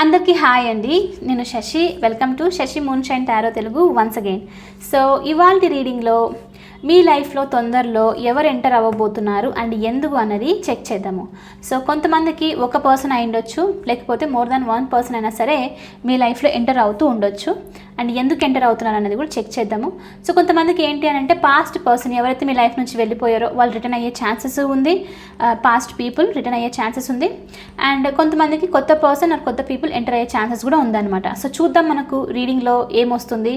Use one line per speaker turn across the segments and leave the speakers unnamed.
అందరికీ హాయ్ అండి. నేను Shashi. Welcome to Shashi moonshine tarot Telugu once again. So ఇవాళ రీడింగ్లో మీ లైఫ్లో తొందరలో ఎవరు ఎంటర్ అవ్వబోతున్నారు అండ్ ఎందుకు అన్నది చెక్ చేద్దాము. సో కొంతమందికి ఒక పర్సన్ అయి ఉండొచ్చు లేకపోతే మోర్ దాన్ వన్ పర్సన్ అయినా సరే మీ లైఫ్లో ఎంటర్ అవుతూ ఉండొచ్చు. అండ్ ఎందుకు ఎంటర్ అవుతున్నారు అనేది కూడా చెక్ చేద్దాము. సో కొంతమందికి ఏంటి అని అంటే పాస్ట్ పర్సన్ ఎవరైతే మీ లైఫ్ నుంచి వెళ్ళిపోయారో వాళ్ళు రిటర్న్ అయ్యే ఛాన్సెస్ ఉంది. పాస్ట్ పీపుల్ రిటర్న్ అయ్యే ఛాన్సెస్ ఉంది. అండ్ కొంతమందికి కొత్త పర్సన్ ఆర్ కొత్త పీపుల్ ఎంటర్ అయ్యే ఛాన్సెస్ కూడా ఉందన్నమాట. సో చూద్దాం మనకు రీడింగ్లో ఏమొస్తుంది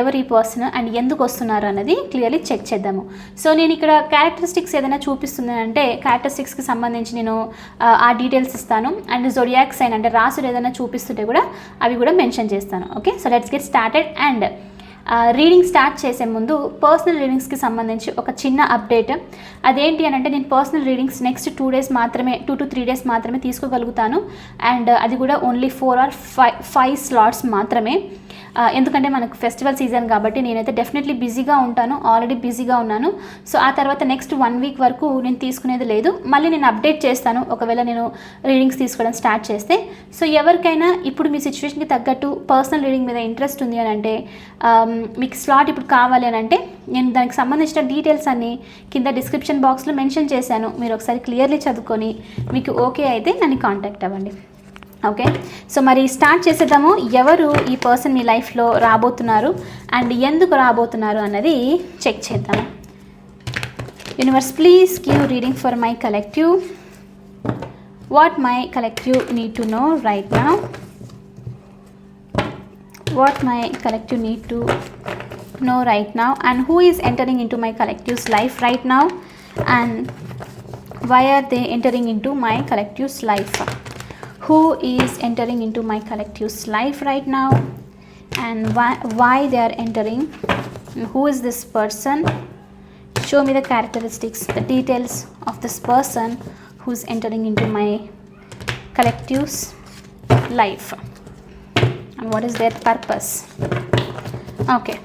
ఎవరి ఎవరు ఈ పర్సన్ అండ్ ఎందుకు వస్తున్నారు అనేది క్లియర్లీ చెక్ చేద్దాము. సో నేను ఇక్కడ క్యారెక్టరిస్టిక్స్ ఏదైనా చూపిస్తుంది అంటే క్యారెక్టరిస్టిక్స్కి సంబంధించి నేను uh, ఆ, డీటెయిల్స్ ఇస్తాను. అండ్ జొడియాక్ సైన్ అంటే రాసులు ఏదైనా చూపిస్తుంటే కూడా అవి కూడా మెన్షన్ చేస్తాను. Okay so let's get started and reading start చేసే ముందు పర్సనల్ రీడింగ్స్కి సంబంధించి ఒక చిన్న అప్డేట్ అదేంటి అని అంటే నేను personal readings next two days మాత్రమే టూ టు త్రీ డేస్ మాత్రమే తీసుకోగలుగుతాను. అండ్ అది కూడా only four or five five slots మాత్రమే. ఎందుకంటే మనకు ఫెస్టివల్ సీజన్ కాబట్టి నేనైతే డెఫినెట్లీ బిజీగా ఉంటాను ఆల్రెడీ బిజీగా ఉన్నాను. సో ఆ తర్వాత నెక్స్ట్ వన్ వీక్ వరకు నేను తీసుకునేది లేదు. మళ్ళీ నేను అప్డేట్ చేస్తాను ఒకవేళ నేను రీడింగ్స్ తీసుకోవడం స్టార్ట్ చేస్తే. సో ఎవరికైనా ఇప్పుడు మీ సిచ్యువేషన్కి తగ్గట్టు పర్సనల్ రీడింగ్ మీద ఇంట్రెస్ట్ ఉంది అని అంటే మీకు స్లాట్ ఇప్పుడు కావాలి అని అంటే నేను దానికి సంబంధించిన డీటెయిల్స్ అన్ని కింద డిస్క్రిప్షన్ బాక్స్లో మెన్షన్ చేశాను. మీరు ఒకసారి క్లియర్లీ చదువుకొని మీకు ఓకే అయితే నన్ను కాంటాక్ట్ అవ్వండి. ఓకే? సో మరి స్టార్ట్ చేసేద్దాము. ఎవరు ఈ పర్సన్ మీ లైఫ్లో రాబోతున్నారు అండ్ ఎందుకు రాబోతున్నారు అన్నది చెక్ చేద్దాము universe please give reading for my collective. What my collective need to know right now. What my collective need to know right now and who is entering into my collective's life right now and why are they entering into my collective's life. who is entering into my collective's life right now and why, why they are entering who is this person? Show me the characteristics the details of this person who's entering into my collective's life. And what is their purpose? Okay.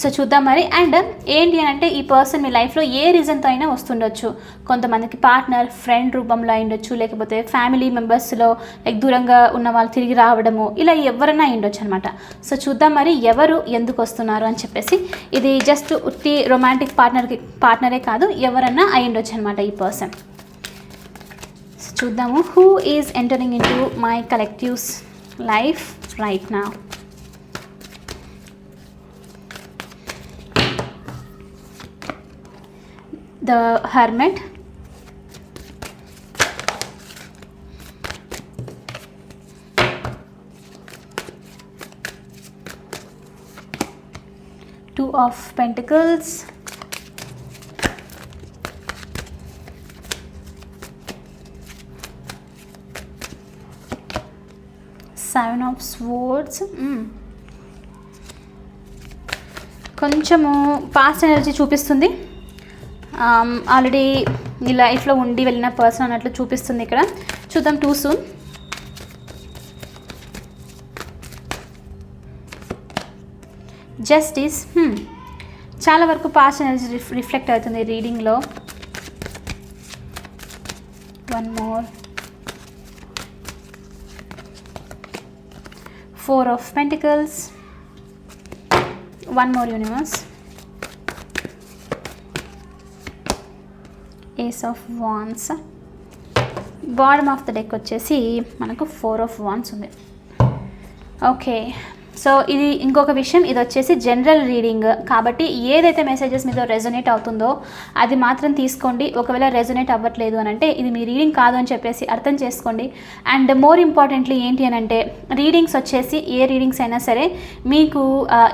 So చూద్దాం మరి. And ఏంటి అని అంటే ఈ person మీ లైఫ్లో ఏ రీజన్తో అయినా వస్తుండొచ్చు. కొంతమందికి పార్ట్నర్ ఫ్రెండ్ రూపంలో అయిండొచ్చు లేకపోతే ఫ్యామిలీ మెంబర్స్లో లైక్ దూరంగా ఉన్న వాళ్ళు తిరిగి రావడము ఇలా ఎవరైనా అయిండొచ్చు అనమాట సో చూద్దాం మరి ఎవరు ఎందుకు వస్తున్నారు అని చెప్పేసి. ఇది జస్ట్ ఉట్టి రొమాంటిక్ పార్ట్నర్కి పార్ట్నరే కాదు ఎవరన్నా అయిండొచ్చు అనమాట ఈ పర్సన్. సో చూద్దాము. Who is entering into my collective's life right now the hermit two of pentacles. Seven of swords కొంచెము పాస్ట్ ఎనర్జీ చూపిస్తుంది. Um, ఆల్రెడీ ఈ లైఫ్లో ఉండి వెళ్ళిన పర్సన్ అన్నట్లు చూపిస్తుంది ఇక్కడ. చూద్దాం టూ సూన్ జస్టిస్ చాలా వరకు పాస్ట్ ఎనర్జీ రిఫ్ రిఫ్లెక్ట్ అవుతుంది రీడింగ్లో one more four of pentacles one more universe ace of wands bottom of the deck వచ్చేసి మనకు ఫోర్ ఆఫ్ వాన్స్ ఉంది. ఓకే సో ఇది ఇంకొక విషయం ఇది వచ్చేసి జనరల్ రీడింగ్ కాబట్టి ఏదైతే మెసేజెస్ మీద రెజొనేట్ అవుతుందో అది మాత్రం తీసుకోండి. ఒకవేళ రెజొనేట్ అవ్వట్లేదు అని అంటే ఇది మీ రీడింగ్ కాదు అని చెప్పేసి అర్థం చేసుకోండి. అండ్ మోర్ ఇంపార్టెంట్లీ ఏంటి అని అంటే రీడింగ్స్ వచ్చేసి ఏ రీడింగ్స్ అయినా సరే మీకు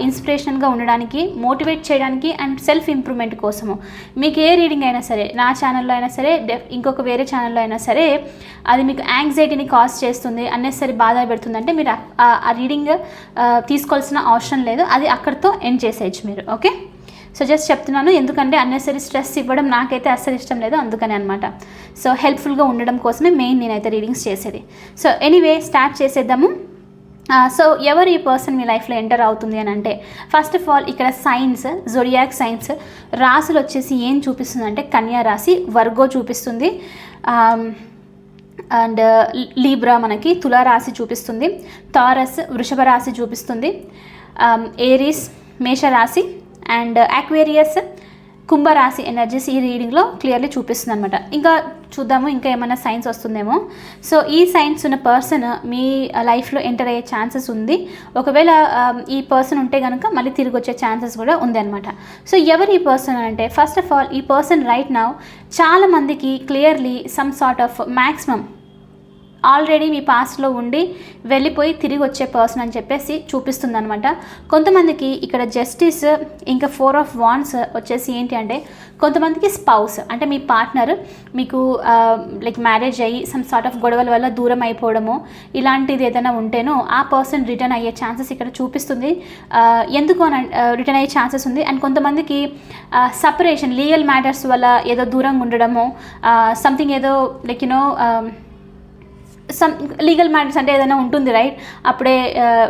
ఇన్స్పిరేషన్గా ఉండడానికి మోటివేట్ చేయడానికి అండ్ సెల్ఫ్ ఇంప్రూవ్మెంట్ కోసము. మీకు ఏ రీడింగ్ అయినా సరే నా ఛానల్లో అయినా సరే డెఫ్ ఇంకొక వేరే ఛానల్లో అయినా సరే అది మీకు యాంగ్జైటీని కాజ్ చేస్తుంది అన్నెసరీ బాధ పెడుతుంది అంటే మీరు ఆ రీడింగ్ తీసుకోవాల్సిన అవసరం లేదు. అది అక్కడితో ఎండ్ చేసేయచ్చు మీరు. ఓకే సో జస్ట్ చెప్తున్నాను. ఎందుకంటే అన్నెసరీ స్ట్రెస్ ఇవ్వడం నాకైతే అస్సలు ఇష్టం లేదు. అందుకని అనమాట సో హెల్ప్ఫుల్గా ఉండడం కోసమే మెయిన్ నేనైతే రీడింగ్స్ చేసేది. సో ఎనీవే స్టార్ట్ చేసేద్దాము. సో ఎవరు ఈ పర్సన్ మీ లైఫ్లో ఎంటర్ అవుతుంది అని అంటే ఫస్ట్ ఆఫ్ ఆల్ ఇక్కడ సైన్స్ జొడియాక్ సైన్స్ రాసులు వచ్చేసి ఏం చూపిస్తుంది అంటే కన్యా రాశి వర్గో చూపిస్తుంది. అండ్ లీబ్రా మనకి తులారాశి చూపిస్తుంది తారస్ వృషభ రాశి చూపిస్తుంది ఏరీస్ మేషరాశి అండ్ అక్వేరియస్ కుంభరాశి ఎనర్జీస్ ఈ రీడింగ్లో క్లియర్లీ చూపిస్తుంది అనమాట ఇంకా చూద్దాము ఇంకా ఏమైనా సైన్స్ వస్తుందేమో. సో ఈ సైన్స్ ఉన్న పర్సన్ మీ లైఫ్లో ఎంటర్ అయ్యే ఛాన్సెస్ ఉంది. ఒకవేళ ఈ పర్సన్ ఉంటే కనుక మళ్ళీ తిరిగి వచ్చే ఛాన్సెస్ కూడా ఉంది అనమాట సో ఎవరు ఈ పర్సన్ అంటే ఫస్ట్ ఆఫ్ ఆల్ ఈ పర్సన్ రైట్ నౌ చాలామందికి clearly some sort of maximum already మీ పాస్ట్లో ఉండి వెళ్ళిపోయి తిరిగి వచ్చే పర్సన్ అని చెప్పేసి చూపిస్తుంది అనమాట కొంతమందికి ఇక్కడ జస్టిస్ ఇంకా ఫోర్ ఆఫ్ వాన్స్ వచ్చేసి ఏంటి అంటే కొంతమందికి స్పౌస్ అంటే మీ పార్ట్నర్ మీకు లైక్ మ్యారేజ్ అయ్యి సమ్ సార్ట్ ఆఫ్ గొడవల వల్ల దూరం అయిపోవడము ఇలాంటిది ఏదైనా ఉంటేనో ఆ పర్సన్ రిటర్న్ అయ్యే ఛాన్సెస్ ఇక్కడ చూపిస్తుంది. ఎందుకు అని రిటర్న్ అయ్యే ఛాన్సెస్ ఉంది. అండ్ కొంతమందికి సపరేషన్ లీగల్ మ్యాటర్స్ వల్ల ఏదో దూరంగా ఉండడము సంథింగ్ ఏదో like you know some legal matters అంటే ఏదైనా ఉంటుంది రైట్ అప్పుడే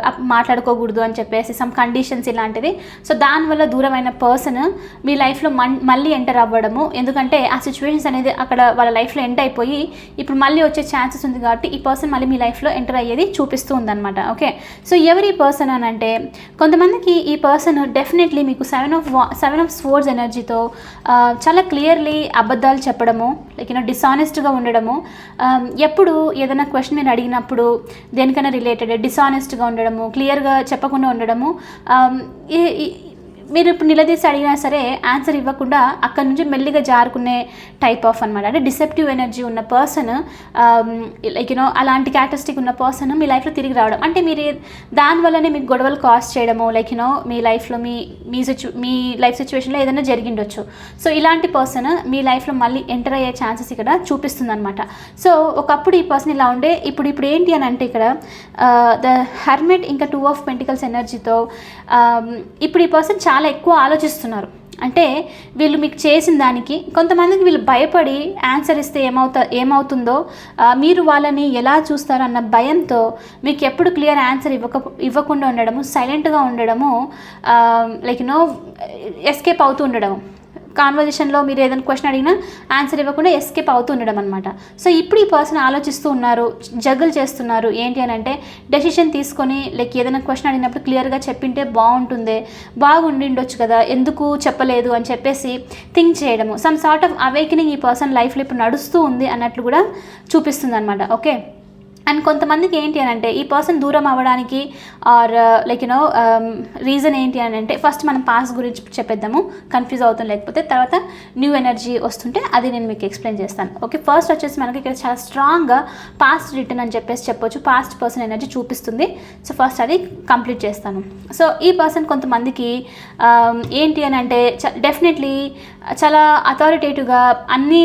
అప్- మాట్లాడుకోకూడదు అని చెప్పేసి సమ్ కండిషన్స్ ఇలాంటివి. సో దానివల్ల దూరమైన పర్సన్ మీ లైఫ్లో మన్ మళ్ళీ ఎంటర్ అవ్వడము. ఎందుకంటే ఆ సిచ్యువేషన్స్ అనేది అక్కడ వాళ్ళ లైఫ్లో ఎంటర్ అయిపోయి ఇప్పుడు మళ్ళీ వచ్చే ఛాన్సెస్ ఉంది కాబట్టి ఈ పర్సన్ మళ్ళీ మీ లైఫ్లో ఎంటర్ అయ్యేది చూపిస్తూ ఉందన్నమాట ఓకే సో ఎవరి పర్సన్ అని అంటే కొంతమందికి ఈ పర్సన్ డెఫినెట్లీ మీకు seven of seven of swords ఎనర్జీతో చాలా క్లియర్లీ అబద్ధాలు చెప్పడము లైక్ యూనో డిసానెస్ట్గా ఉండడము. ఎప్పుడు ఏదైనా క్వశ్చన్ మీరు అడిగినప్పుడు దేనికైనా రిలేటెడ్ డిసానెస్ట్గా ఉండడము క్లియర్గా చెప్పకుండా ఉండడము um, ఈ- మీరు ఇప్పుడు నిలదీసి అడిగినా సరే ఆన్సర్ ఇవ్వకుండా అక్కడ నుంచి మెల్లిగా జారుకునే టైప్ ఆఫ్ అనమాట అంటే డిసెప్టివ్ ఎనర్జీ ఉన్న పర్సన్ లైక్ యూనో అలాంటి క్యారెక్టరిస్టిక్ ఉన్న పర్సన్ మీ లైఫ్లో తిరిగి రావడం. అంటే మీరు దానివల్లనే మీకు గొడవలు కాస్ చేయడము లైక్ యూనో మీ లైఫ్లో మీ మీ సిచ్యు మీ లైఫ్ సిచ్యువేషన్లో ఏదైనా జరిగిండొచ్చు. సో ఇలాంటి పర్సన్ మీ లైఫ్లో మళ్ళీ ఎంటర్ అయ్యే ఛాన్సెస్ ఇక్కడ చూపిస్తుంది అనమాట సో ఒకప్పుడు ఈ పర్సన్ ఇలా ఉండే ఇప్పుడు ఇప్పుడు ఏంటి అని అంటే ఇక్కడ uh, ద హర్మెట్ ఇంకా టూ ఆఫ్ పెంటికల్స్ ఎనర్జీతో ఇప్పుడు ఈ పర్సన్ చాలా చాలా ఎక్కువ ఆలోచిస్తున్నారు. అంటే వీళ్ళు మీకు చేసిన దానికి కొంతమందికి వీళ్ళు భయపడి ఆన్సర్ ఇస్తే ఏమవుతా ఏమవుతుందో మీరు వాళ్ళని ఎలా చూస్తారు అన్న భయంతో మీకు ఎప్పుడు క్లియర్ ఆన్సర్ ఇవ్వక ఇవ్వకుండా ఉండడము సైలెంట్గా ఉండడము లైక్ నో ఎస్కేప్ అవుతూ ఉండడము. కాన్వర్జేషన్లో మీరు ఏదైనా క్వశ్చన్ అడిగినా ఆన్సర్ ఇవ్వకుండా ఎస్కేప్ అవుతూ ఉండడం అనమాట సో ఇప్పుడు ఈ పర్సన్ ఆలోచిస్తూ ఉన్నారు జగ్గులు చేస్తున్నారు ఏంటి అని అంటే డెసిషన్ తీసుకొని లైక్ ఏదైనా క్వశ్చన్ అడిగినప్పుడు క్లియర్గా చెప్పింటే బాగుంటుంది బాగుండిండొచ్చు కదా ఎందుకు చెప్పలేదు అని చెప్పేసి థింక్ చేయడము. సమ్ సార్ట్ ఆఫ్ అవేకనింగ్ ఈ పర్సన్ లైఫ్లో ఇప్పుడు నడుస్తూ ఉంది అన్నట్లు కూడా చూపిస్తుంది అనమాట ఓకే అండ్ కొంతమందికి ఏంటి అని అంటే ఈ పర్సన్ దూరం అవ్వడానికి ఆర్ లైక్ యూనో రీజన్ ఏంటి అని అంటే ఫస్ట్ మనం పాస్ గురించి చెప్పేద్దాము కన్ఫ్యూజ్ అవుతాం లేకపోతే తర్వాత న్యూ ఎనర్జీ వస్తుంటే అది నేను మీకు ఎక్స్ప్లెయిన్ చేస్తాను. ఓకే ఫస్ట్ వచ్చేసి మనకి ఇక్కడ చాలా స్ట్రాంగ్గా పాస్ట్ రిటర్న్ అని చెప్పేసి చెప్పొచ్చు. పాస్ట్ పర్సన్ ఎనర్జీ చూపిస్తుంది. సో ఫస్ట్ అది కంప్లీట్ చేస్తాను. సో ఈ పర్సన్ కొంతమందికి um, ఏంటి అని అంటే డెఫినెట్లీ చాలా అథారిటేటివ్గా అన్నీ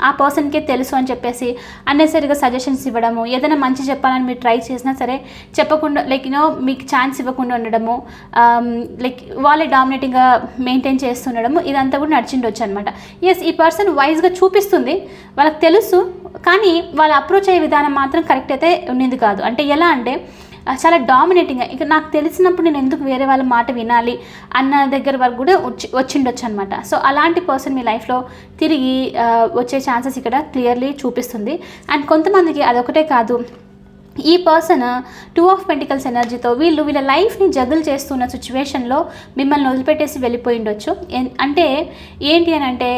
ఆ పర్సన్కే తెలుసు అని చెప్పేసి అన్నెసరిగా సజెషన్స్ ఇవ్వడము ఏదైనా మంచి చెప్పాలని మీరు ట్రై చేసినా సరే చెప్పకుండా లైక్ యూనో మీకు ఛాన్స్ ఇవ్వకుండా ఉండడము um, లైక్ వాళ్ళే డామినేటింగ్గా మెయింటైన్ చేస్తుండడము ఇదంతా కూడా నడిచిండొచ్చు అనమాట ఎస్ ఈ పర్సన్ వైజ్గా చూపిస్తుంది వాళ్ళకి తెలుసు కానీ వాళ్ళు అప్రోచ్ అయ్యే విధానం మాత్రం కరెక్ట్ అయితే ఉన్నది కాదు. అంటే ఎలా అంటే చాలా డామినేటింగ్గా ఇక నాకు తెలిసినప్పుడు నేను ఎందుకు వేరే వాళ్ళ మాట వినాలి అన్న దగ్గర వరకు కూడా వచ్చి వచ్చిండొచ్చు అనమాట సో అలాంటి పర్సన్ మీ లైఫ్లో తిరిగి వచ్చే ఛాన్సెస్ ఇక్కడ క్లియర్లీ చూపిస్తుంది. అండ్ కొంతమందికి అదొకటే కాదు. ఈ పర్సన్ టూ ఆఫ్ పెంటికల్స్ ఎనర్జీతో వీళ్ళు వీళ్ళ లైఫ్ని జగుల్ చేస్తున్న సిచ్యువేషన్లో మిమ్మల్ని వదిలిపెట్టేసి వెళ్ళిపోయి ఉండొచ్చు ఎన్- అంటే ఏంటి అని అంటే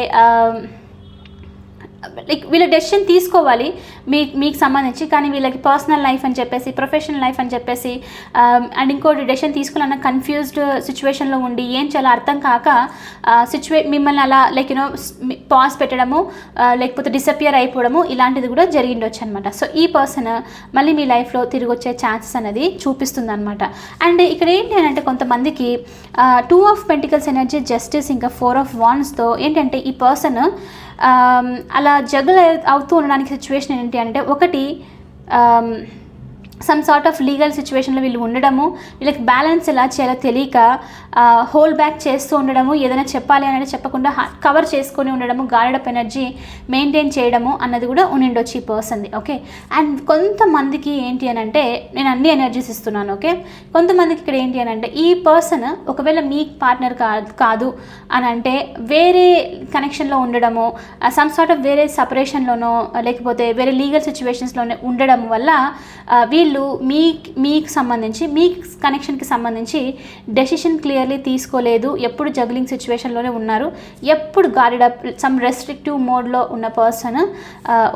లైక్ వీళ్ళ డెసిషన్ తీసుకోవాలి మీ మీకు సంబంధించి కానీ వీళ్ళకి పర్సనల్ లైఫ్ అని చెప్పేసి ప్రొఫెషనల్ లైఫ్ అని చెప్పేసి um, అండ్ ఇంకోటి డెసిషన్ తీసుకోవాలన్న కన్ఫ్యూజ్డ్ సిచ్యువేషన్లో ఉండి ఏం చాలా అర్థం కాక సిచ్యువే మిమ్మల్ని అలా లైక్ యూనో పాస్ పెట్టడము లేకపోతే డిసపియర్ అయిపోవడము ఇలాంటిది కూడా జరిగిండొచ్చు అనమాట సో ఈ పర్సన్ మళ్ళీ మీ లైఫ్లో తిరిగి వచ్చే ఛాన్సెస్ అనేది చూపిస్తుంది అనమాట అండ్ ఇక్కడ ఏంటి అని అంటే కొంతమందికి two of pentacles energy justice ఇంకా ఫోర్ ఆఫ్ వాన్స్తో ఏంటంటే ఈ పర్సన్ అలా జగల్ అవుతూ ఉండడానికి సిచ్యువేషన్ ఏంటి అంటే ఒకటి సమ్ సార్ట్ ఆఫ్ లీగల్ సిచ్యువేషన్లో వీళ్ళు ఉండడము వీళ్ళకి బ్యాలెన్స్ ఎలా చేయాలో తెలియక హోల్ బ్యాక్ చేస్తూ ఉండడము ఏదైనా చెప్పాలి అనేది చెప్పకుండా కవర్ చేసుకొని ఉండడము గాలిడప్ ఎనర్జీ మెయింటైన్ చేయడము అన్నది కూడా ఉండిండొచ్చు ఈ పర్సన్ది ఓకే అండ్ కొంతమందికి ఏంటి అని అంటే నేను అన్ని ఎనర్జీస్ ఇస్తున్నాను ఓకే కొంతమందికి ఇక్కడ ఏంటి అని అంటే ఈ పర్సన్ ఒకవేళ మీ పార్ట్నర్ కాదు కాదు అని అంటే వేరే కనెక్షన్లో ఉండడము సమ్ సార్ట్ ఆఫ్ వేరే సపరేషన్లోనో లేకపోతే వేరే లీగల్ సిచ్యువేషన్స్లోనే ఉండడం వల్ల వీళ్ళు వీళ్ళు మీ మీకు సంబంధించి మీ కనెక్షన్కి సంబంధించి డెసిషన్ క్లియర్లీ తీసుకోలేదు ఎప్పుడు జగ్లింగ్ సిచ్యువేషన్లోనే ఉన్నారు ఎప్పుడు గార్డెడ్ అప్ సమ్ రెస్ట్రిక్టివ్ మోడ్లో ఉన్న పర్సన్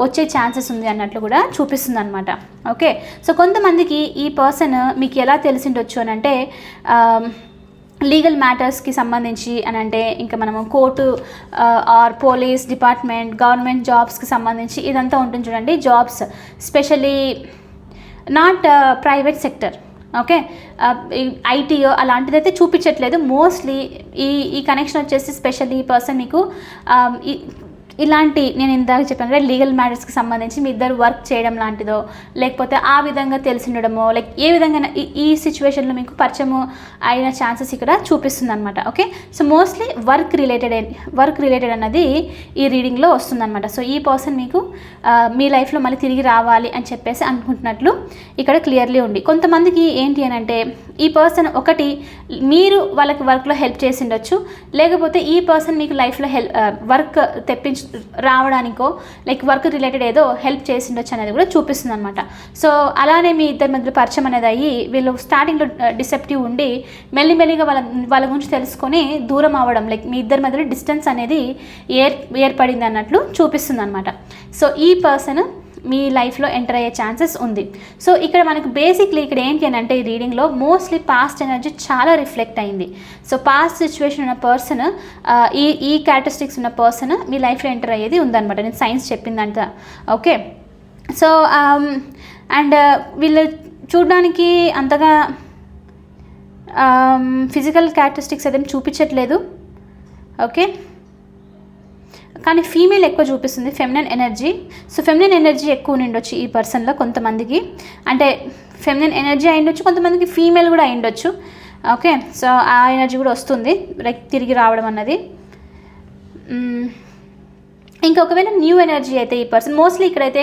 వచ్చే ఛాన్సెస్ ఉంది అన్నట్లు కూడా చూపిస్తుంది అనమాట ఓకే సో కొంతమందికి ఈ పర్సన్ మీకు ఎలా తెలిసిండొచ్చు అని అంటే లీగల్ మ్యాటర్స్కి సంబంధించి అని అంటే ఇంకా మనము court or police department government జాబ్స్కి సంబంధించి ఇదంతా ఉంటుంది చూడండి. Jobs specially not private sector okay ITO అలాంటిదైతే చూపించట్లేదు. మోస్ట్లీ ఈ ఈ కనెక్షన్ వచ్చేసి స్పెషల్లీ ఈ పర్సన్ మీకు um, ఇలాంటి నేను ఇందాక చెప్పాను కదా లీగల్ మ్యాటర్స్కి సంబంధించి మీ ఇద్దరు వర్క్ చేయడం లాంటిదో లేకపోతే ఆ విధంగా తెలిసి ఉండడమో లైక్ ఏ విధంగా ఈ ఈ సిచ్యువేషన్లో మీకు పరిచయము అయిన ఛాన్సెస్ ఇక్కడ చూపిస్తుంది అనమాట okay so mostly work related work related అన్నది ఈ రీడింగ్లో వస్తుందన్నమాట. సో ఈ పర్సన్ మీకు మీ లైఫ్లో మళ్ళీ తిరిగి రావాలి అని చెప్పేసి అనుకుంటున్నట్లు ఇక్కడ క్లియర్లీ ఉంది. కొంతమందికి ఏంటి అని అంటే ఈ పర్సన్ ఒకటి మీరు వాళ్ళకి వర్క్లో హెల్ప్ చేసి ఉండొచ్చు లేకపోతే ఈ పర్సన్ మీకు లైఫ్లో హెల్ప్ వర్క్ తెప్పించు రావడానికో లైక్ వర్క్ రిలేటెడ్ ఏదో హెల్ప్ చేసి ఉండొచ్చు అనేది కూడా చూపిస్తుంది అనమాట సో అలానే మీ ఇద్దరి మధ్య పరిచయం అనేది అయ్యి వీళ్ళు స్టార్టింగ్లో డిసెప్టివ్ uh, ఉండి మెల్లిమెల్లిగా వాళ్ళ వాళ్ళ గురించి తెలుసుకొని దూరం అవ్వడం లైక్ మీ ఇద్దరి మధ్యలో డిస్టెన్స్ అనేది ఏర్ ఏర్పడింది అన్నట్లు చూపిస్తుంది అనమాట సో ఈ పర్సన్ మీ లైఫ్లో ఎంటర్ అయ్యే ఛాన్సెస్ ఉంది. సో ఇక్కడ మనకు బేసిక్లీ ఇక్కడ ఏంటి అని అంటే ఈ రీడింగ్లో మోస్ట్లీ పాస్ట్ ఎనర్జీ చాలా రిఫ్లెక్ట్ అయింది. సో పాస్ట్ సిచ్యువేషన్ ఉన్న పర్సన్ ఈ ఈ క్యారెక్టరిస్టిక్స్ ఉన్న పర్సన్ మీ లైఫ్లో ఎంటర్ అయ్యేది ఉందన్నమాట. నేను సైన్స్ చెప్పిందంట ఓకే సో అండ్ వీళ్ళు చూడడానికి అంతగా ఫిజికల్ క్యారెక్టరిస్టిక్స్ అదేం చూపించట్లేదు. ఓకే కానీ ఫీమేల్ ఎక్కువ చూపిస్తుంది feminine energy so feminine energy ఎక్కువ ఉండొచ్చు ఈ పర్సన్లో కొంతమందికి. అంటే ఫెమినన్ ఎనర్జీ అయిండొచ్చు కొంతమందికి ఫీమేల్ కూడా అయిండొచ్చు. ఓకే సో ఆ ఎనర్జీ కూడా వస్తుంది లైక్ తిరిగి రావడం అన్నది. Hmm. ఇంకా ఒకవేళ న్యూ ఎనర్జీ అయితే ఈ పర్సన్ మోస్ట్లీ ఇక్కడైతే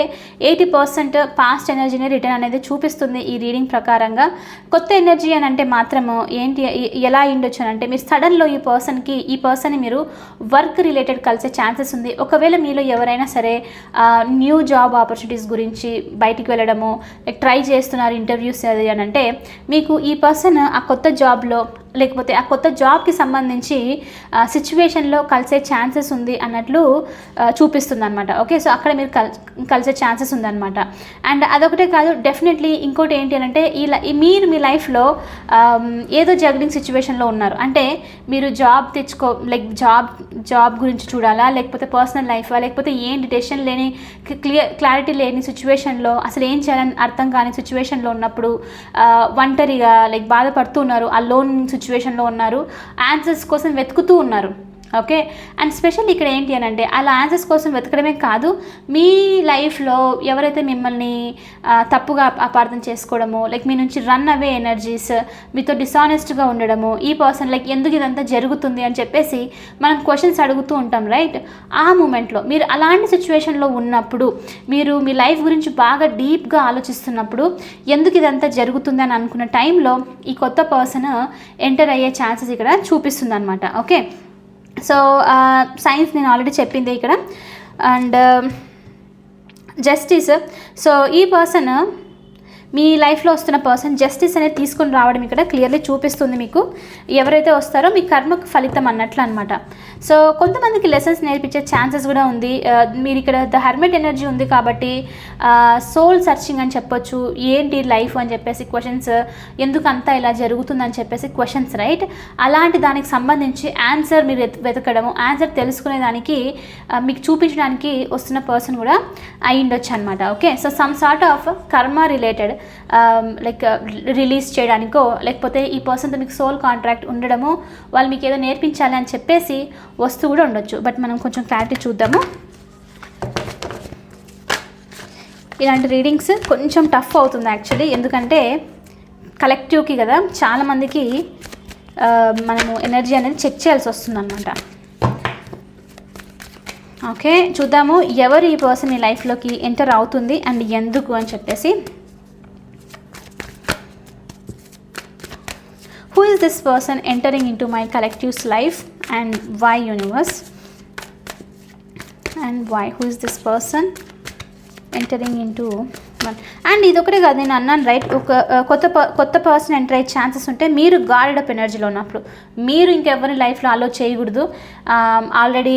ఎయిటీ పర్సెంట్ పాస్ట్ ఎనర్జీని రిటర్న్ అనేది చూపిస్తుంది ఈ రీడింగ్ ప్రకారంగా. కొత్త ఎనర్జీ అని అంటే మాత్రము ఏంటి ఎలా ఉండొచ్చు అని అంటే మీరు సడన్లో ఈ పర్సన్కి ఈ పర్సన్ని మీరు వర్క్ రిలేటెడ్ కలిసే ఛాన్సెస్ ఉంది. ఒకవేళ మీలో ఎవరైనా సరే న్యూ జాబ్ ఆపర్చునిటీస్ గురించి బయటికి వెళ్ళడము ట్రై చేస్తున్నారు ఇంటర్వ్యూస్ అది అని అంటే మీకు ఈ పర్సన్ ఆ కొత్త జాబ్లో లేకపోతే ఆ కొత్త జాబ్కి సంబంధించి సిచ్యువేషన్లో కలిసే ఛాన్సెస్ ఉంది అన్నట్లు చూపిస్తుంది అనమాట ఓకే సో అక్కడ మీరు కల్ కలిసే ఛాన్సెస్ ఉందన్నమాట. అండ్ అదొకటే కాదు డెఫినెట్లీ ఇంకోటి ఏంటి అని అంటే ఈ లై- ఈ మీరు మీ లైఫ్లో ఏదో జగ్లింగ్ సిచ్యువేషన్లో ఉన్నారు. అంటే మీరు జాబ్ తెచ్చుకో లైక్ జాబ్ జాబ్ గురించి చూడాలా? లేకపోతే పర్సనల్ లైఫా? లేకపోతే ఏంటి డెసిషన్ లేని క్లియర్ క్లారిటీ లేని సిచ్యువేషన్లో అసలు ఏం చేయాలని అర్థం కాని సిచ్యువేషన్లో ఉన్నప్పుడు ఒంటరిగా లైక్ బాధపడుతున్నారు ఆ లోన్ సిచ్యువేషన్లో ఉన్నారు. ఆన్సర్స్ కోసం వెతుకుతూ ఉన్నారు. ఓకే? అండ్ స్పెషల్ ఇక్కడ ఏంటి అని అంటే అలా ఆన్సర్స్ కోసం వెతకడమే కాదు మీ లైఫ్లో ఎవరైతే మిమ్మల్ని తప్పుగా అపార్థం చేసుకోవడము లైక్ మీ నుంచి రన్ అవే ఎనర్జీస్ మీతో డిసానెస్ట్గా ఉండడము ఈ పర్సన్ లైక్ ఎందుకు ఇదంతా జరుగుతుంది అని చెప్పేసి మనం క్వశ్చన్స్ అడుగుతూ ఉంటాం రైట్ ఆ మూమెంట్లో మీరు అలాంటి సిచ్యువేషన్లో ఉన్నప్పుడు మీరు మీ లైఫ్ గురించి బాగా డీప్గా ఆలోచిస్తున్నప్పుడు ఎందుకు ఇదంతా జరుగుతుంది అని అనుకున్న టైంలో ఈ కొత్త పర్సన్ ఎంటర్ అయ్యే ఛాన్సెస్ ఇక్కడ చూపిస్తుంది అనమాట ఓకే? సో సైన్స్ నేను ఆల్రెడీ చెప్పింది ఇక్కడ. అండ్ జస్టిస్ సో ఈ పర్సన్ మీ లైఫ్లో వస్తున్న పర్సన్ జస్టిస్ అనేది తీసుకొని రావడం ఇక్కడ క్లియర్లీ చూపిస్తుంది మీకు. ఎవరైతే వస్తారో మీ కర్మకు ఫలితం అన్నట్లు అనమాట సో కొంతమందికి లెసన్స్ నేర్పించే ఛాన్సెస్ కూడా ఉంది. Uh, మీరు ఇక్కడ ద హర్మెట్ ఎనర్జీ ఉంది కాబట్టి uh, సోల్ సర్చింగ్ అని చెప్పొచ్చు ఏంటి లైఫ్ అని చెప్పేసి క్వశ్చన్స్ ఎందుకు అంతా ఇలా జరుగుతుందని చెప్పేసి క్వశ్చన్స్ రైట్ అలాంటి దానికి సంబంధించి ఆన్సర్ మీరు వెతకడము ఆన్సర్ తెలుసుకునే దానికి uh, మీకు చూపించడానికి వస్తున్న పర్సన్ కూడా అయి ఉండొచ్చు అనమాట okay so some sort of karma related Um, like release uh, చేయడానికో లేకపోతే ఈ పర్సన్తో మీకు సోల్ కాంట్రాక్ట్ ఉండడము వాళ్ళు మీకు ఏదో నేర్పించాలి అని చెప్పేసి వస్తూ కూడా ఉండొచ్చు. బట్ మనం కొంచెం క్లారిటీ చూద్దాము. ఇలాంటి రీడింగ్స్ కొంచెం టఫ్ అవుతుంది యాక్చువల్లీ ఎందుకంటే కలెక్టివ్కి కదా చాలామందికి uh, మనము ఎనర్జీ అనేది చెక్ చేయాల్సి వస్తుంది అనమాట ఓకే చూద్దాము ఎవరు ఈ పర్సన్ ఈ లైఫ్లోకి ఎంటర్ అవుతుంది అండ్ ఎందుకు అని చెప్పేసి. who is this person entering into my collective's life and why universe? And why who is this person entering into in and ఇది ఒకటే కాదు నేను అన్నాను రైట్ ఒక కొత్త ప- కొత్త పర్సన్ ఎంటర్ అయ్యే ఛాన్సెస్ ఉంటే మీరు గార్డెడ్ అప్ ఎనర్జీలో ఉన్నప్పుడు. మీరు ఇంకెవరిని లైఫ్లో అలో చేయకూడదు. ఆల్రెడీ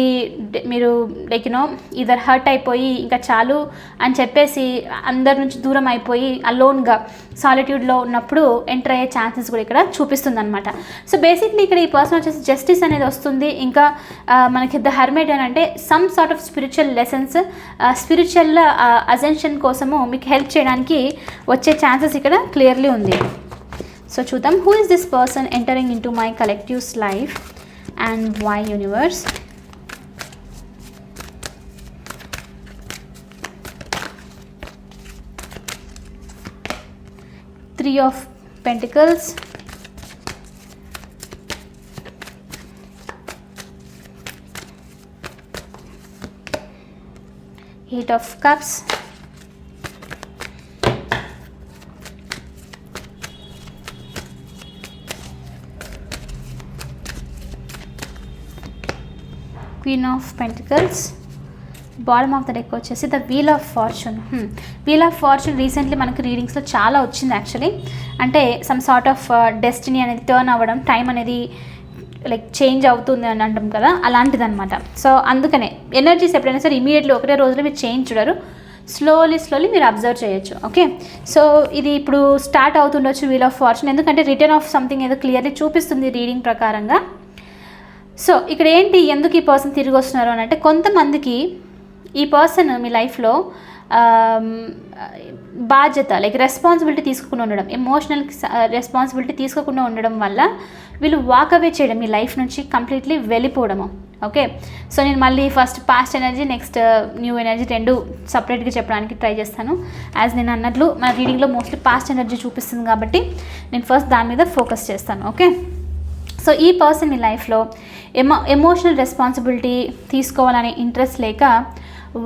మీరు లైక్ యూనో ఇదర్ హర్ట్ అయిపోయి ఇంకా చాలు అని చెప్పేసి అందరి నుంచి దూరం అయిపోయి అలోన్గా సాలిట్యూడ్లో ఉన్నప్పుడు ఎంటర్ అయ్యే ఛాన్సెస్ కూడా ఇక్కడ చూపిస్తుంది అనమాట సో బేసిక్లీ ఇక్కడ ఈ పర్సన్ వచ్చేసి జస్టిస్ అనేది వస్తుంది. ఇంకా మనకి ద హర్మేట్ అని అంటే some sort of spiritual lessons spiritual ascension కోసము మీకు హెల్ప్ చేయడానికి వచ్చే ఛాన్సెస్ ఇక్కడ క్లియర్లీ ఉంది. సో చూద్దాం who is this person entering into my collective's life and why universe three of pentacles eight of cups. Queen of pentacles bottom of the deck వచ్చేసి the wheel of fortune wheel of fortune recently మనకి రీడింగ్స్లో చాలా వచ్చింది actually అంటే some sort of destiny అనేది turn అవ్వడం time అనేది like change అవుతుంది అని అంటాం కదా అలాంటిది అనమాట సో అందుకనే ఎనర్జీస్ ఎప్పుడైనా సరే ఇమీడియట్లీ ఒకటే రోజులో మీరు చేంజ్ చూడరు. స్లోలీ స్లోలీ మీరు అబ్జర్వ్ చేయొచ్చు. ఓకే సో ఇది ఇప్పుడు స్టార్ట్ అవుతుండొచ్చు వీల్ ఆఫ్ ఫార్చ్యూన్ ఎందుకంటే రిటర్న్ ఆఫ్ సంథింగ్ ఏదో క్లియర్లీ చూపిస్తుంది రీడింగ్ ప్రకారంగా. సో ఇక్కడ ఏంటి ఎందుకు ఈ పర్సన్ తిరిగి వస్తున్నారు అని అంటే కొంతమందికి ఈ పర్సన్ మీ లైఫ్లో బాధ్యత లైక్ రెస్పాన్సిబిలిటీ తీసుకోకుండా ఉండడం ఎమోషనల్ రెస్పాన్సిబిలిటీ తీసుకోకుండా ఉండడం వల్ల వీళ్ళు వాక్ అవే చేయడం మీ లైఫ్ నుంచి కంప్లీట్లీ వెళ్ళిపోవడము. ఓకే సో నేను మళ్ళీ first past energy next new energy రెండు సపరేట్గా చెప్పడానికి ట్రై చేస్తాను. యాజ్ నేను అన్నట్లు మన రీడింగ్లో మోస్ట్లీ పాస్ట్ ఎనర్జీ చూపిస్తుంది కాబట్టి నేను ఫస్ట్ దాని మీద ఫోకస్ చేస్తాను. ఓకే సో ఈ పర్సన్ మీ లైఫ్లో ఎమో ఎమోషనల్ రెస్పాన్సిబిలిటీ తీసుకోవాలనే ఇంట్రెస్ట్ లేక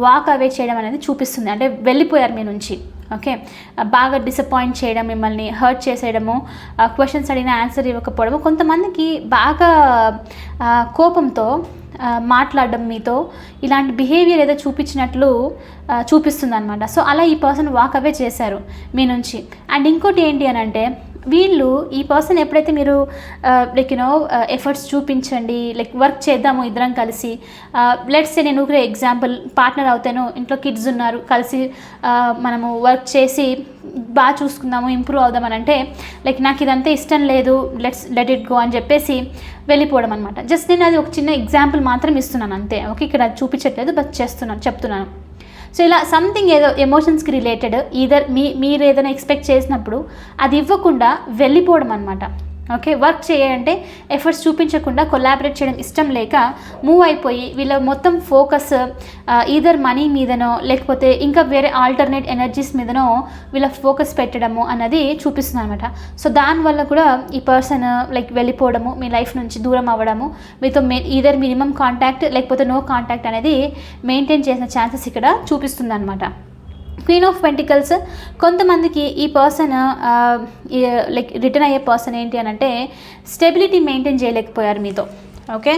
వాక్ అవే చేయడం అనేది చూపిస్తుంది. అంటే వెళ్ళిపోయారు మీ నుంచి. ఓకే బాగా డిసప్పాయింట్ చేయడం మిమ్మల్ని హర్ట్ చేసేయడము క్వశ్చన్స్ అడిగిన ఆన్సర్ ఇవ్వకపోవడము కొంతమందికి బాగా కోపంతో మాట్లాడడం మీతో ఇలాంటి బిహేవియర్ ఏదో చూపించినట్లు చూపిస్తుంది అనమాట సో అలా ఈ పర్సన్ వాక్ అవే చేశారు మీ నుంచి. అండ్ ఇంకోటి ఏంటి అని అంటే వీళ్ళు ఈ పర్సన్ ఎప్పుడైతే మీరు లైక్ యూనో ఎఫర్ట్స్ చూపించండి లైక్ వర్క్ చేద్దాము ఇద్దరం కలిసి లెట్స్ నేను ఊరికే ఎగ్జాంపుల్ పార్ట్నర్ అవుతాను ఇంట్లో కిడ్స్ ఉన్నారు కలిసి మనము వర్క్ చేసి బాగా చూసుకుందాము ఇంప్రూవ్ అవుదామని అంటే లైక్ నాకు ఇదంతా ఇష్టం లేదు లెట్స్ లెట్ ఇట్ గో అని చెప్పేసి వెళ్ళిపోవడం అనమాట జస్ట్ నేను అది ఒక చిన్న ఎగ్జాంపుల్ మాత్రం ఇస్తున్నాను అంతే. ఓకే ఇక్కడ చూపించట్లేదు బట్ చేస్తున్నాను చెప్తున్నాను. సో ఇలా సంథింగ్ ఏదో ఎమోషన్స్కి రిలేటెడ్ ఈధర్ మీ మీరు ఏదైనా ఎక్స్పెక్ట్ చేసినప్పుడు అది ఇవ్వకుండా వెళ్ళిపోవడం అనమాట ఓకే వర్క్ చేయాలంటే ఎఫర్ట్స్ చూపించకుండా కొలాబరేట్ చేయడం ఇష్టం లేక మూవ్ అయిపోయి వీళ్ళ మొత్తం ఫోకస్ ఈధర్ మనీ మీదనో లేకపోతే ఇంకా వేరే ఆల్టర్నేట్ ఎనర్జీస్ మీదనో వీళ్ళ ఫోకస్ పెట్టడము అన్నది చూపిస్తుంది అనమాట సో దానివల్ల కూడా ఈ పర్సన్ లైక్ వెళ్ళిపోవడము మీ లైఫ్ నుంచి దూరం అవ్వడము మీతో మే ఈధర్ మినిమం కాంటాక్ట్ లేకపోతే నో కాంటాక్ట్ అనేది మెయింటైన్ చేసిన ఛాన్సెస్ ఇక్కడ చూపిస్తుంది అనమాట క్వీన్ ఆఫ్ పెంటికల్స్ కొంతమందికి ఈ పర్సన్ లైక్ రిటర్న్ అయ్యే పర్సన్ ఏంటి అని అంటే స్టెబిలిటీ మెయింటైన్ చేయలేకపోయారు మీతో. ఓకే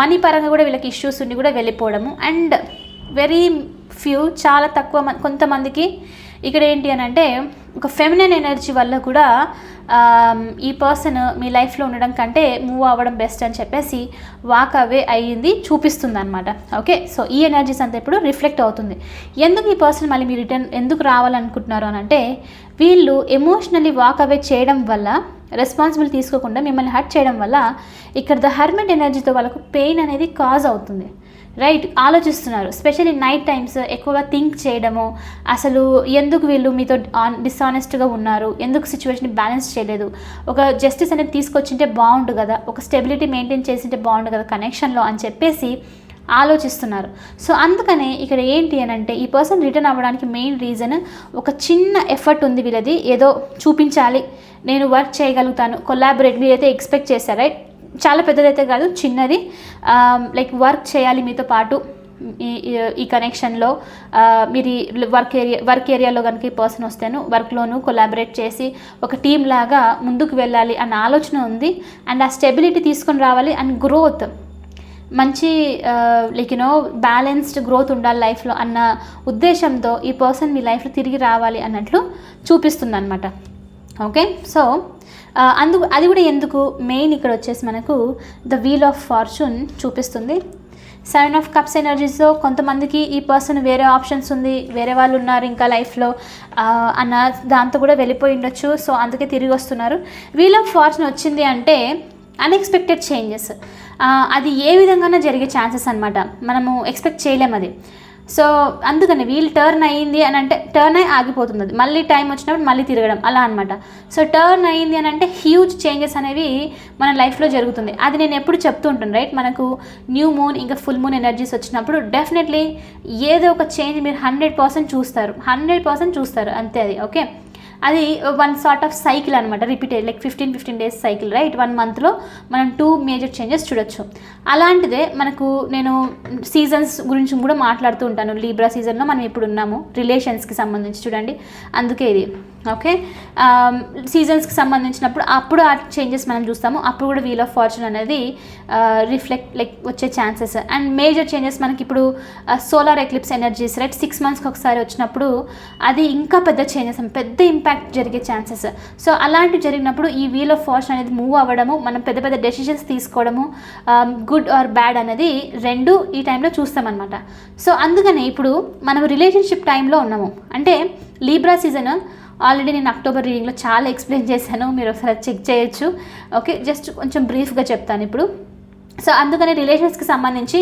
మనీ పరంగా కూడా వీళ్ళకి ఇష్యూస్ ఉండి కూడా వెళ్ళిపోవడము. అండ్ వెరీ ఫ్యూ చాలా తక్కువ మంది కొంతమందికి ఇక్కడ ఏంటి అని అంటే ఒక ఫెమినైన్ ఎనర్జీ వల్ల కూడా ఈ పర్సన్ మీ లైఫ్లో ఉండడం కంటే మూవ్ అవ్వడం బెస్ట్ అని చెప్పేసి వాక్ అవే అయ్యింది చూపిస్తుంది అనమాట ఓకే సో ఈ ఎనర్జీస్ అంతా ఇప్పుడు రిఫ్లెక్ట్ అవుతుంది. ఎందుకు ఈ పర్సన్ మళ్ళీ మీ రిటర్న్ ఎందుకు రావాలనుకుంటున్నారు అని అంటే వీళ్ళు ఎమోషనల్లీ వాక్ అవే చేయడం వల్ల రెస్పాన్సిబిలిటీ తీసుకోకుండా మిమ్మల్ని హర్ట్ చేయడం వల్ల ఇక్కడ ద హర్మెంట్ ఎనర్జీతో వాళ్ళకు పెయిన్ అనేది కాజ్ అవుతుంది. రైట్ ఆలోచిస్తున్నారు. స్పెషల్లీ నైట్ టైమ్స్ ఎక్కువగా థింక్ చేయడము అసలు ఎందుకు వీళ్ళు మీతో ఆన్ డిస్ఆనెస్ట్గా ఉన్నారు? ఎందుకు సిచ్యువేషన్ బ్యాలెన్స్ చేయలేదు? ఒక జస్టిస్ అనేది తీసుకొచ్చింటే బాగుండు కదా? ఒక స్టెబిలిటీ మెయింటైన్ చేసింటే బాగుండు కదా కనెక్షన్లో అని చెప్పేసి ఆలోచిస్తున్నారు. సో అందుకనే ఇక్కడ ఏంటి అని అంటే ఈ పర్సన్ రిటర్న్ అవ్వడానికి మెయిన్ రీజన్ ఒక చిన్న ఎఫర్ట్ ఉంది వీళ్ళది. ఏదో చూపించాలి నేను వర్క్ చేయగలుగుతాను కొలాబరేట్ మీరైతే ఎక్స్పెక్ట్ చేశారు రైట్ చాలా పెద్దదైతే కాదు చిన్నది. లైక్ వర్క్ చేయాలి మీతో పాటు ఈ- ఈ- కనెక్షన్లో మీరు వర్క్ ఏరియా వర్క్ ఏరియాలో కనుక ఈ పర్సన్ వస్తేను వర్క్లోను కొలాబరేట్ చేసి ఒక టీం లాగా ముందుకు వెళ్ళాలి అన్న ఆలోచన ఉంది. అండ్ ఆ స్టెబిలిటీ తీసుకొని రావాలి అండ్ గ్రోత్ మంచి like you know balanced growth ఉండాలి లైఫ్లో అన్న ఉద్దేశంతో ఈ పర్సన్ మీ లైఫ్లో తిరిగి రావాలి అన్నట్లు చూపిస్తుంది అనమాట ఓకే సో అందుకు అది కూడా ఎందుకు? మెయిన్ ఇక్కడ వచ్చేసి మనకు ద వీల్ ఆఫ్ ఫార్చ్యూన్ చూపిస్తుంది. సెవెన్ ఆఫ్ కప్స్ ఎనర్జీస్లో కొంతమందికి ఈ పర్సన్ వేరే ఆప్షన్స్ ఉంది వేరే వాళ్ళు ఉన్నారు ఇంకా లైఫ్లో అన్న దాంతో కూడా వెళ్ళిపోయి ఉండొచ్చు. సో అందుకే తిరిగి వస్తున్నారు. వీల్ ఆఫ్ ఫార్చ్యూన్ వచ్చింది అంటే అన్ఎక్స్పెక్టెడ్ చేంజెస్. అది ఏ విధంగానూ జరిగే ఛాన్సెస్ అనమాట మనము ఎక్స్పెక్ట్ చేయలేం అది. సో అందుకని వీల్ టర్న్ అయ్యింది అని అంటే టర్న్ అయి ఆగిపోతుంది అది మళ్ళీ టైం వచ్చినప్పుడు మళ్ళీ తిరగడం అలా అనమాట సో టర్న్ అయ్యింది అని అంటే హ్యూజ్ చేంజెస్ అనేవి మన లైఫ్లో జరుగుతుంది. అది నేను ఎప్పుడు చెప్తూ ఉంటాను రైట్ మనకు న్యూ మూన్ ఇంకా ఫుల్ మూన్ ఎనర్జీస్ వచ్చినప్పుడు డెఫినెట్లీ ఏదో ఒక చేంజ్ మీరు హండ్రెడ్ పర్సెంట్ చూస్తారు. హండ్రెడ్ పర్సెంట్ చూస్తారు. అంతే అది ఓకే అది వన్ సార్ట్ ఆఫ్ సైకిల్ అనమాట repeated like fifteen fifteen days cycle right one మంత్లో మనం టూ మేజర్ చేంజెస్ చూడొచ్చు. అలాంటిదే మనకు నేను సీజన్స్ గురించి కూడా మాట్లాడుతూ ఉంటాను. లీబ్రా సీజన్లో మనం ఇప్పుడు ఉన్నాము? రిలేషన్స్కి సంబంధించి చూడండి. అందుకే ఇది. ఓకే? సీజన్స్కి సంబంధించినప్పుడు అప్పుడు ఆ చేంజెస్ మనం చూస్తాము. అప్పుడు కూడా వీల్ ఆఫ్ ఫార్చ్యూన్ అనేది రిఫ్లెక్ట్ లైక్ వచ్చే ఛాన్సెస్ అండ్ మేజర్ చేంజెస్ మనకి ఇప్పుడు solar eclipse energies right six మంత్స్కి ఒకసారి వచ్చినప్పుడు అది ఇంకా పెద్ద చేంజెస్ పెద్ద ఇంపాక్ట్ జరిగే ఛాన్సెస్ సో అలాంటివి జరిగినప్పుడు ఈ వీల్ ఆఫ్ ఫార్చ్యూన్ అనేది మూవ్ అవ్వడము మనం పెద్ద పెద్ద డెసిషన్స్ తీసుకోవడము గుడ్ ఆర్ బ్యాడ్ అనేది రెండు ఈ టైంలో చూస్తామన్నమాట. సో అందుకనే ఇప్పుడు మనం రిలేషన్షిప్ టైంలో ఉన్నాము. అంటే లీబ్రా సీజన్ ఆల్రెడీ నేను అక్టోబర్ రీడింగ్లో చాలా ఎక్స్ప్లెయిన్ చేశాను. మీరు ఒకసారి చెక్ చేయొచ్చు. ఓకే జస్ట్ కొంచెం బ్రీఫ్గా చెప్తాను ఇప్పుడు. సో అందుకని రిలేషన్స్కి సంబంధించి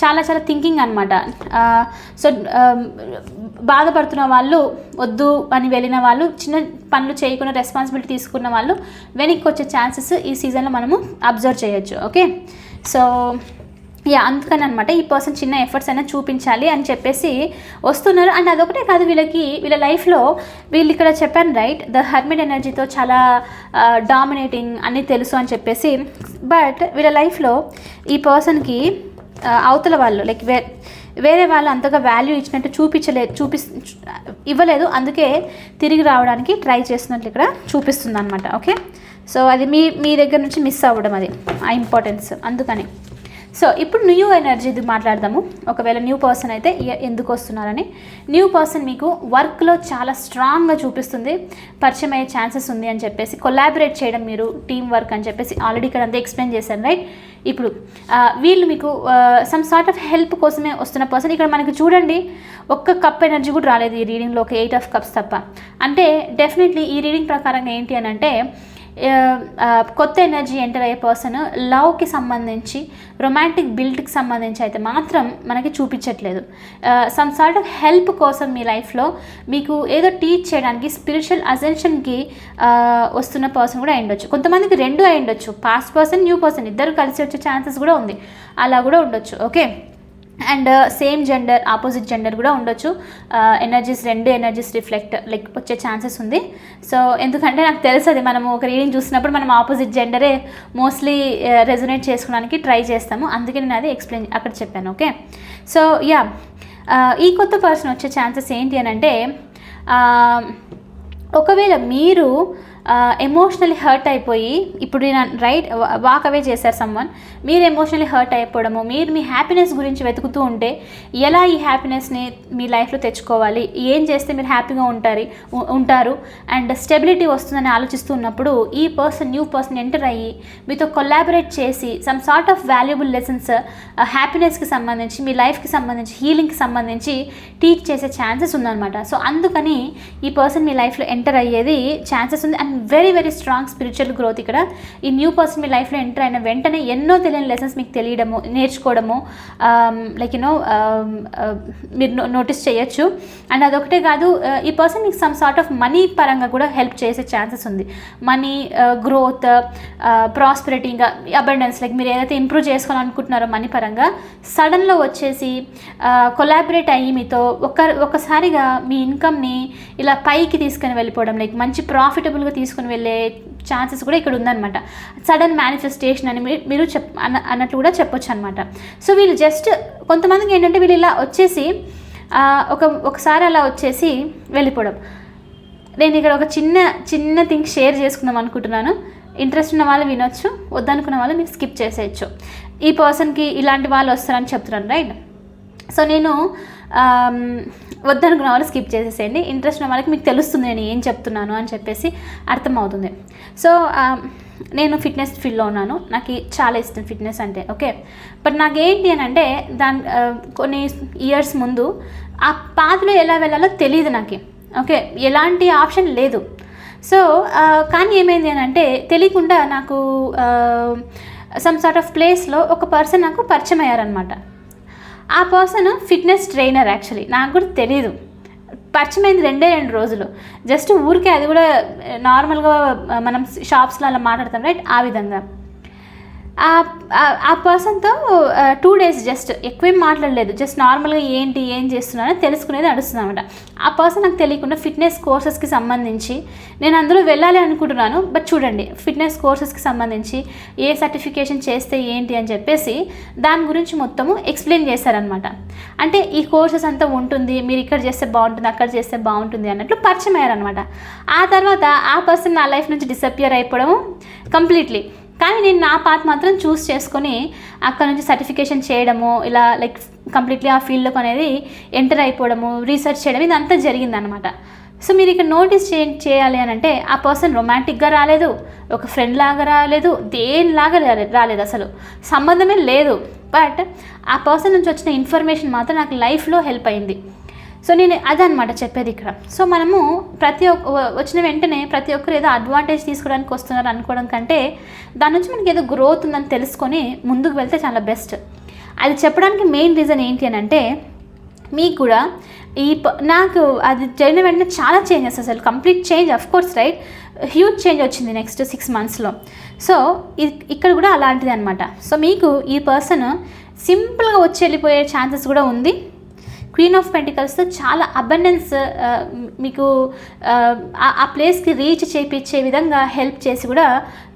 చాలా చాలా థింకింగ్ అనమాట సో బాధపడుతున్న వాళ్ళు వద్దు అని వెళ్ళిన వాళ్ళు చిన్న పనులు చేయకుండా రెస్పాన్సిబిలిటీ తీసుకున్న వాళ్ళు వెనక్కి వచ్చే ఛాన్సెస్ ఈ సీజన్లో మనము అబ్జర్వ్ చేయొచ్చు. ఓకే సో యా అందుకని అనమాట ఈ పర్సన్ చిన్న ఎఫర్ట్స్ అయినా చూపించాలి అని చెప్పేసి వస్తున్నారు. అండ్ అదొకటే కాదు వీళ్ళకి వీళ్ళ లైఫ్లో వీళ్ళు ఇక్కడ చెప్పాను రైట్ ద హర్మిడ్ ఎనర్జీతో చాలా డామినేటింగ్ అన్నీ తెలుసు అని చెప్పేసి. బట్ వీళ్ళ లైఫ్లో ఈ పర్సన్కి అవతల వాళ్ళు లైక్ వే వేరే వాళ్ళు అంతగా వాల్యూ ఇచ్చినట్టు చూపించలేదు చూపి ఇవ్వలేదు. అందుకే తిరిగి రావడానికి ట్రై చేస్తున్నట్లు ఇక్కడ చూపిస్తుంది అనమాట ఓకే సో అది మీ మీ దగ్గర నుంచి మిస్ అవ్వడం అది ఆ ఇంపార్టెన్స్ అందుకని. సో ఇప్పుడు న్యూ ఎనర్జీది మాట్లాడదాము. ఒకవేళ న్యూ పర్సన్ అయితే ఎందుకు వస్తున్నారని. న్యూ పర్సన్ మీకు వర్క్లో చాలా స్ట్రాంగ్గా చూపిస్తుంది. పరిచయం అయ్యే ఛాన్సెస్ ఉంది అని చెప్పేసి కొలాబరేట్ చేయడం మీరు టీం వర్క్ అని చెప్పేసి ఆల్రెడీ ఇక్కడ అంతా ఎక్స్ప్లెయిన్ చేశాను రైట్ ఇప్పుడు వీళ్ళు మీకు సమ్ సార్ట్ ఆఫ్ హెల్ప్ కోసమే వస్తున్న పర్సన్ ఇక్కడ మనకి చూడండి ఒక్క కప్ ఎనర్జీ కూడా రాలేదు ఈ రీడింగ్లో ఒక ఎయిట్ ఆఫ్ కప్స్ తప్ప. అంటే డెఫినెట్లీ ఈ రీడింగ్ ప్రకారంగా ఏంటి అని అంటే కొత్త ఎనర్జీ ఎంటర్ అయ్యే పర్సన్ లవ్కి సంబంధించి రొమాంటిక్ బిల్డ్కి సంబంధించి అయితే మాత్రం మనకి చూపించట్లేదు. సమ్ సార్ట్ ఆఫ్ హెల్ప్ కోసం మీ లైఫ్లో మీకు ఏదో టీచ్ చేయడానికి స్పిరిచువల్ అజెన్షన్కి వస్తున్న పర్సన్ కూడా అయ్యుండొచ్చు. కొంతమందికి రెండు అయ్యుండొచ్చు. పాస్ట్ పర్సన్ న్యూ పర్సన్ ఇద్దరు కలిసి వచ్చే ఛాన్సెస్ కూడా ఉంది. అలా కూడా ఉండొచ్చు. Okay and same gender opposite gender కూడా ఉండొచ్చు. Uh, ఎనర్జీస్ రెండు ఎనర్జీస్ రిఫ్లెక్ట్ లైక్ వచ్చే ఛాన్సెస్ ఉంది. సో ఎందుకంటే నాకు తెలుసు అది మనము ఒక రీడింగ్ చూసినప్పుడు మనం ఆపోజిట్ జెండరే మోస్ట్లీ రెజొనేట్ చేసుకోవడానికి ట్రై చేస్తాము. అందుకే నేను అది ఎక్స్ప్లెయిన్ అక్కడ చెప్పాను ఓకే సో యా ఈ కొత్త పర్సన్ వచ్చే ఛాన్సెస్ ఏంటి అని అంటే um, ఒకవేళ మీరు ఎమోషనల్లీ హర్ట్ అయిపోయి ఇప్పుడు రైట్ వాక్ అవే చేశారు సమ్వన్ మీరు ఎమోషనల్లీ హర్ట్ అయిపోవడము మీరు మీ హ్యాపీనెస్ గురించి వెతుకుతూ ఉంటే ఎలా ఈ హ్యాపీనెస్ని మీ లైఫ్లో తెచ్చుకోవాలి? ఏం చేస్తే మీరు హ్యాపీగా ఉంటారు ఉంటారు? అండ్ స్టెబిలిటీ వస్తుందని ఆలోచిస్తూ ఉన్నప్పుడు ఈ పర్సన్ న్యూ పర్సన్ ఎంటర్ అయ్యి మీతో కొలాబరేట్ చేసి some sort of valuable lessons హ్యాపీనెస్కి సంబంధించి మీ లైఫ్కి సంబంధించి హీలింగ్కి సంబంధించి టీచ్ చేసే ఛాన్సెస్ ఉందన్నమాట. సో అందుకని ఈ పర్సన్ మీ లైఫ్లో ఎంటర్ అయ్యేది ఛాన్సెస్ ఉంది. And and very very strong spiritual growth ఇక్కడ. ఈ న్యూ పర్సన్ మీ లైఫ్లో ఎంటర్ అయిన వెంటనే ఎన్నో తెలియని లెసన్స్ మీకు తెలియడము నేర్చుకోవడము um, like you know um, uh, మీరు నోటీస్ చేయొచ్చు. అండ్ అదొకటే కాదు uh, ఈ పర్సన్ మీకు సమ్ సార్ట్ ఆఫ్ మనీ పరంగా కూడా హెల్ప్ చేసే ఛాన్సెస్ ఉంది. మనీ గ్రోత్ ప్రాస్పెరిటీ ఇంకా అబండెన్స్ లైక్ మీరు ఏదైతే ఇంప్రూవ్ చేసుకోవాలనుకుంటున్నారో మనీ పరంగా సడన్లో వచ్చేసి uh, కొలాబరేట్ అయ్యి మీతో ఒక ఒకసారిగా మీ ఇన్కమ్ని ఇలా పైకి తీసుకొని వెళ్ళిపోవడం లైక్ మంచి ప్రాఫిటబుల్గా తీసుకొని వెళ్ళే ఛాన్సెస్ కూడా ఇక్కడ ఉందన్నమాట. సడన్ మేనిఫెస్టేషన్ అని మీ- మీరు చెప్ అన్న అన్నట్లు కూడా చెప్పొచ్చు అనమాట సో వీళ్ళు జస్ట్ కొంతమందికి ఏంటంటే వీళ్ళు ఇలా వచ్చేసి ఒక ఒకసారి అలా వచ్చేసి వెళ్ళిపోవడం. నేను ఇక్కడ ఒక చిన్న చిన్న థింగ్ షేర్ చేసుకుందాం అనుకుంటున్నాను. ఇంట్రెస్ట్ ఉన్న వాళ్ళు వినొచ్చు వద్దనుకున్న వాళ్ళు మీరు స్కిప్ చేసేయచ్చు. ఈ పర్సన్కి ఇలాంటి వాళ్ళు వస్తారని చెప్తున్నాను రైట్ సో నేను వద్దనుకున్న వాళ్ళు స్కిప్ చేసేసేయండి. ఇంట్రెస్ట్ ఉన్న వాళ్ళకి మీకు తెలుస్తుంది నేను ఏం చెప్తున్నాను అని చెప్పేసి అర్థమవుతుంది. సో నేను ఫిట్నెస్ ఫీల్డ్లో ఉన్నాను. నాకు చాలా ఇష్టం ఫిట్నెస్ అంటే ఓకే? బట్ నాకేంటి అని అంటే దాని కొన్ని ఇయర్స్ ముందు ఆ పాత్రలో ఎలా వెళ్ళాలో తెలియదు నాకు ఓకే? ఎలాంటి ఆప్షన్ లేదు. సో కానీ ఏమైంది అని అంటే తెలియకుండా నాకు సమ్ సార్ట్ ఆఫ్ ప్లేస్లో ఒక పర్సన్ నాకు పరిచయం అయ్యారనమాట ఆ పర్సన్ ఫిట్నెస్ ట్రైనర్ యాక్చువల్లీ. నాకు కూడా తెలియదు పరిచయం రెండే రెండు రోజులు. జస్ట్ ఊరికే అది కూడా eh, నార్మల్గా eh, మనం షాప్స్లో అలా మాట్లాడతాం రైట్? ఆ విధంగా. ఆ- పర్సన్తో టూ డేస్ జస్ట్ ఎక్కువేం మాట్లాడలేదు. జస్ట్ నార్మల్గా ఏంటి ఏం చేస్తున్నానో తెలుసుకునేది నడుస్తుంది అనమాట ఆ పర్సన్ నాకు తెలియకుండా ఫిట్నెస్ కోర్సెస్కి సంబంధించి నేను అందులో వెళ్ళాలి అనుకుంటున్నాను బట్ చూడండి ఫిట్నెస్ కోర్సెస్కి సంబంధించి ఏ సర్టిఫికేషన్ చేస్తే ఏంటి అని చెప్పేసి దాని గురించి మొత్తము ఎక్స్ప్లెయిన్ చేశారనమాట అంటే ఈ కోర్సెస్ అంతా ఉంటుంది మీరు ఇక్కడ చేస్తే బాగుంటుంది అక్కడ చేస్తే బాగుంటుంది అన్నట్లు పరిచయం అయ్యారనమాట ఆ తర్వాత ఆ పర్సన్ నా లైఫ్ నుంచి డిసప్పియర్ అయిపోవడం కంప్లీట్లీ. కానీ నేను నా పాత్ మాత్రం చూస్ చేసుకొని అక్కడ నుంచి సర్టిఫికేషన్ చేయడము ఇలా లైక్ కంప్లీట్లీ ఆ ఫీల్డ్లోకి అనేది ఎంటర్ అయిపోవడము రీసెర్చ్ చేయడం ఇదంతా జరిగిందనమాట సో మీరు ఇక్కడ నోటీస్ చే చేయాలి అని అంటే ఆ పర్సన్ రొమాంటిక్గా రాలేదు ఒక ఫ్రెండ్ లాగా రాలేదు దేనిలాగా రాలేదు రాలేదు అసలు. సంబంధమే లేదు. బట్ ఆ పర్సన్ నుంచి వచ్చిన ఇన్ఫర్మేషన్ మాత్రం నాకు లైఫ్లో హెల్ప్ అయింది. సో నేను అదనమాట చెప్పేది ఇక్కడ. సో మనము ప్రతి ఒక్క వచ్చిన వెంటనే ప్రతి ఒక్కరు ఏదో అడ్వాంటేజ్ తీసుకోవడానికి వస్తున్నారు అనుకోవడం కంటే దాని నుంచి మనకి ఏదో గ్రోత్ ఉందని తెలుసుకొని ముందుకు వెళ్తే చాలా బెస్ట్ అది చెప్పడానికి మెయిన్ రీజన్ ఏంటి అని అంటే మీకు కూడా ఈ ప- నాకు అది జరిగిన వెంటనే చాలా చేంజెస్ అసలు. Complete change of course right huge change వచ్చింది నెక్స్ట్ సిక్స్ మంత్స్లో సో ఇక్కడ కూడా అలాంటిది అనమాట సో మీకు ఈ పర్సన్ సింపుల్గా వచ్చి వెళ్ళిపోయే ఛాన్సెస్ కూడా ఉంది. క్వీన్ ఆఫ్ పెంటికల్స్తో చాలా అబండెన్స్ uh, మీకు uh, ఆ, ప్లేస్కి రీచ్ చేయించే విధంగా హెల్ప్ చేసి కూడా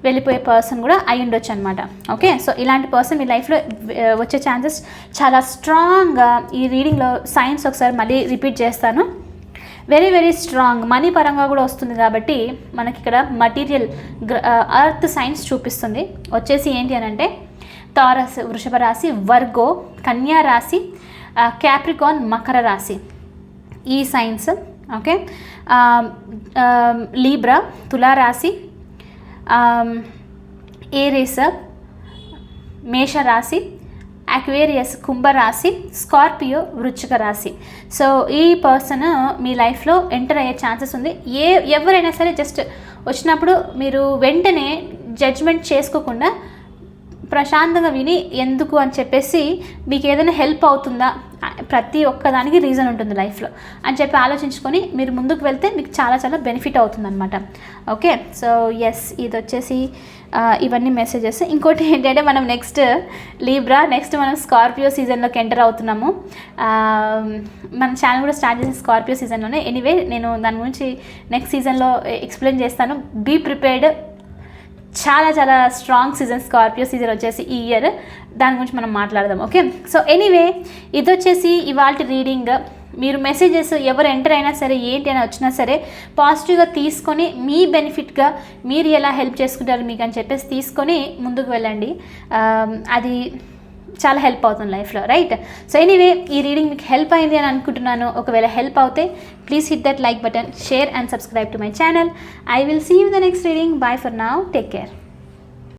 వెళ్ళిపోయే పర్సన్ కూడా అయి ఉండొచ్చు అనమాట ఓకే సో ఇలాంటి పర్సన్ మీ లైఫ్లో uh, వచ్చే ఛాన్సెస్ చాలా స్ట్రాంగ్గా ఈ రీడింగ్లో సైన్స్ ఒకసారి మళ్ళీ రిపీట్ చేస్తాను. వెరీ వెరీ స్ట్రాంగ్ మనీ పరంగా కూడా వస్తుంది కాబట్టి మనకి ఇక్కడ మటీరియల్ అర్త్ సైన్స్ చూపిస్తుంది. వచ్చేసి ఏంటి అని అంటే తారస్ వృషభ రాశి వర్గో కన్యా రాశి క్యాప్రికాన్ మకర రాశి. ఈ సైన్స్ ఓకే లీబ్రా తులారాశి. ఏరేస్ మేషరాశి. అక్వేరియస్ కుంభరాశి. స్కార్పియో వృచ్చిక రాశి. సో ఈ పర్సన్ మీ లైఫ్లో ఎంటర్ అయ్యే ఛాన్సెస్ ఉంది. ఏ ఎవరైనా సరే జస్ట్ వచ్చినప్పుడు మీరు వెంటనే జడ్జ్మెంట్ చేసుకోకుండా ప్రశాంతంగా విని ఎందుకు అని చెప్పేసి మీకు ఏదైనా హెల్ప్ అవుతుందా? ప్రతి ఒక్కదానికి రీజన్ ఉంటుంది లైఫ్లో. అని చెప్పి ఆలోచించుకొని మీరు ముందుకు వెళ్తే మీకు చాలా చాలా బెనిఫిట్ అవుతుందన్నమాట. ఓకే? సో ఎస్ ఇది వచ్చేసి ఇవన్నీ మెసేజెస్ ఇంకోటి ఏంటంటే మనం నెక్స్ట్ లీబ్రా నెక్స్ట్ మనం స్కార్పియో సీజన్లోకి ఎంటర్ అవుతున్నాము. మన ఛానల్ కూడా స్టార్ట్ చేసిన స్కార్పియో సీజన్లోనే ఎనీవే నేను దాని గురించి నెక్స్ట్ సీజన్లో ఎక్స్ప్లెయిన్ చేస్తాను. బీ ప్రిపేర్డ్ చాలా చాలా స్ట్రాంగ్ సీజన్ స్కార్పియో సీజన్ వచ్చేసి ఈ ఇయర్ దాని గురించి మనం మాట్లాడదాం ఓకే సో ఎనీవే ఇది వచ్చేసి ఇవాళ రీడింగ్ మీరు మెసేజెస్ ఎవరు ఎంటర్ అయినా సరే ఏంటి అని వచ్చినా సరే పాజిటివ్గా తీసుకొని మీ బెనిఫిట్గా మీరు ఎలా హెల్ప్ చేసుకుంటారు మీకు అని చెప్పేసి తీసుకొని ముందుకు వెళ్ళండి. అది చాలా హెల్ప్ అవుతుంది లైఫ్లో రైట్ సో ఎనీవే ఈ రీడింగ్ మీకు హెల్ప్ అయింది అని అనుకుంటున్నాను. ఒకవేళ హెల్ప్ అవుతే please hit that like button share and subscribe to my channel I will see you the next reading bye for now take care